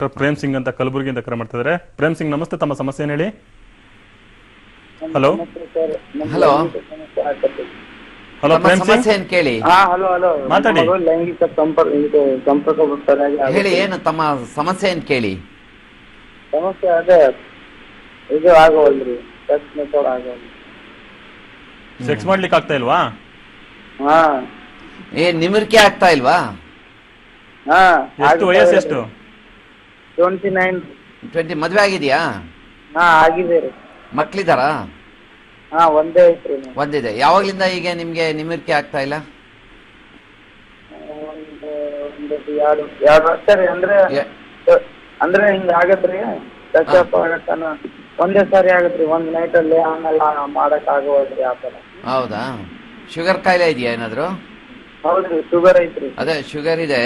Doctor Prem Singh ಅಂತ ಕಲಬುರಗಿಯಿಂದ ಕರೆ ಮಾಡ್ತಾ ಮಾಡ್ತಿದ್ದಾರೆ ಪ್ರೇಮ್ ಸಿಂಗ್ ನಮಸ್ತೆ. ತಮ್ಮ ಸಮಸ್ಯೆ ಏನ್ ಹೇಳಿ? Hello hello hello Prem Singh? ಸಮಸ್ಯೆ ಏನ್ ಕೇಳಿ? ಹಾ ಹಲೋ ಹಲೋ ಮಾತಾಡಿ. ಲೈಂಗಿಕ ಸಂಪರ್ಕ ಹೇಳಿ ಏನು ತಮ್ಮ ಸಮಸ್ಯೆ ಏನ್ ಕೇಳಿ? ಸಮಸ್ಯೆ ಅದೇ ಇದು ಆಗೋವಲ್ರಿ. ಸೆಕ್ಸ್ ಮೆಥಡ್ ಆಗೋವಲ್ರಿ. ಸೆಕ್ಸ್ ಮಾಡ್ಲಿಕ್ಕೆ ಆಗ್ತಾ ಇಲ್ವಾ? ಹಾ. ಏನ್ ನಿಮಿರ್ಕೆ ಆಗ್ತಾ ಇಲ್ವಾ? ಹಾ ಎಷ್ಟು ವಯಸ್ಸು ಎಷ್ಟು? ಟ್ವೆಂಟಿ ನೈನ್ ಟ್ವೆಂಟಿ ಮದ್ವೆ ಆಗಿದ್ಯಾ? ಹಾ ಆಗಿದೆ ರೀ. ಮಕ್ಳಿದಾರಾ? ಹಾ ಒಂದೇ ಐತ್ರಿ. ಒಂದಿದೆ. ಯಾವಾಗ್ಲಿಂದ ಈಗ ನಿಮ್ಗೆ ನಿಮಿರ್ಕೆ ಆಗ್ತಾ ಇಲ್ಲ? ಒಂದು ಒಂದು ಎರಡು ಎರಡು ವರ್ಷ ರೀ. ಅಂದ್ರೆ ಎ- ಅಂದ್ರೆ ಹಿಂಗ ಆಗತ್ರಿ? ಟಚ್ ಅಪ್ ಆಗತ್ತಾನ? ಒಂದೇ ಸಾರಿ ಆಗತ್ರಿ. ಒಂದ್ ನೈಟ್ ಅಲ್ಲಿ ಆಮೇಲೆ ಮಾಡಕ್ ಆಗೋದ್ರಿ ಆ ತರ ಹೌದಾ? ಶುಗರ್ ಕಾಯಿಲೆ ಇದೆಯಾ ಏನಾದ್ರು? ಹೌದ್ರಿ ಶುಗರ್ ಐತ್ರಿ. ಅದೇ ಶುಗರ್ ಇದೆ.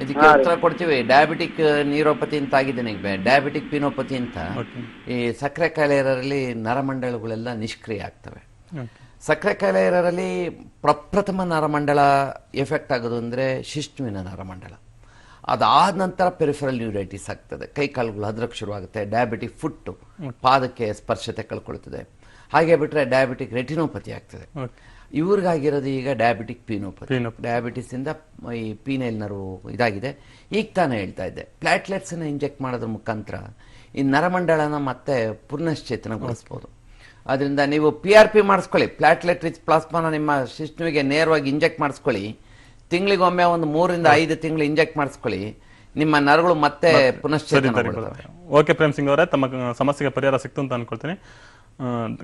ಇದಕ್ಕೆ ಉತ್ತರ ಕೊಡ್ತೀವಿ. ಡಯಾಬಿಟಿಕ್ ನೀರೋಪತಿ ಅಂತ ಆಗಿದೆ ನಿಮಗೆ. ಡಯಾಬಿಟಿಕ್ ಪಿನೋಪತಿ ಅಂತ. ಈ ಸಕ್ಕರೆ ಕಾಯಿಲೆ ಇರೋರಲ್ಲಿ ನರಮಂಡಲಗಳೆಲ್ಲ ನಿಷ್ಕ್ರಿಯ ಆಗ್ತವೆ. ಸಕ್ಕರೆ ಕಾಯಿಲೆ ಇರೋರಲ್ಲಿ ಪ್ರಪ್ರಥಮ ನರಮಂಡಲ ಎಫೆಕ್ಟ್ ಆಗೋದು ಅಂದರೆ ಶಿಷ್ಣುವಿನ ನರಮಂಡಲ. ಅದಾದ ನಂತರ ಪೆರಿಫರಲ್ ನ್ಯೂರೈಟಿಸ್ ಆಗ್ತದೆ. ಕೈ ಕಾಲುಗಳು ಅದ್ರಕ್ಕೆ ಶುರುವಾಗುತ್ತೆ. ಡಯಾಬಿಟಿಕ್ ಫುಟ್ಟು ಪಾದಕ್ಕೆ ಸ್ಪರ್ಶತೆ ಕಳ್ಕೊಳ್ತದೆ ಹಾಗೆ ಬಿಟ್ಟರೆ ಡಯಾಬಿಟಿಕ್ ರೆಟಿನೋಪತಿ ಆಗ್ತದೆ. ಇವ್ರಿಗಾಗಿರೋದು ಈಗ ಡಯಾಬಿಟಿಕ್ ಪೀನೋಪತಿ. Phenopathy. ಡಯಾಬಿಟಿಸ್ ಇಂದ ಈ ಪೀನೈಲ್ ನರ್ವು ಇದಾಗಿದೆ. ಈಗ ತಾನೇ ಹೇಳ್ತಾ ಇದ್ದೆ. ಪ್ಲಾಟ್ಲೆಟ್ಸ್ ಅನ್ನ ಇಂಜೆಕ್ಟ್ ಮಾಡೋದ್ರ ಮುಖಾಂತರ ಈ ನರಮಂಡಲನ ಮತ್ತೆ ಪುನಶ್ಚೇತನಗೊಳಿಸ್ಬೋದು ಅದರಿಂದ ನೀವು ಪಿ ಆರ್ ಪಿ ಮಾಡಿಸ್ಕೊಳ್ಳಿ. ಪ್ಲಾಟ್ಲೆಟ್ ರಿಚ್ ಪ್ಲಾಸ್ಮಾನ ನಿಮ್ಮ ಶಿಸ್ಟುವಿಗೆ ನೇರವಾಗಿ ಇಂಜೆಕ್ಟ್ ಮಾಡಿಸ್ಕೊಳ್ಳಿ. ತಿಂಗಳಿಗೊಮ್ಮೆ ಒಂದು ಮೂರಿಂದ ಐದು ತಿಂಗಳು ಇಂಜೆಕ್ಟ್ ಮಾಡಿಸ್ಕೊಳ್ಳಿ. ನಿಮ್ಮ ನರಗಳು ಮತ್ತೆ ಪುನಶ್ಚೇತನ ಓಕೆ ಪ್ರೇಮ್ ಸಿಂಗ್ ಅವರೇ ತಮ್ಮ ಸಮಸ್ಯೆಗೆ ಪರಿಹಾರ ಸಿಕ್ತು ಅಂತ ಅನ್ಕೊಳ್ತೀನಿ.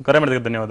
ಕರೆ ಮಾಡಿದ್ರೆ ಧನ್ಯವಾದ.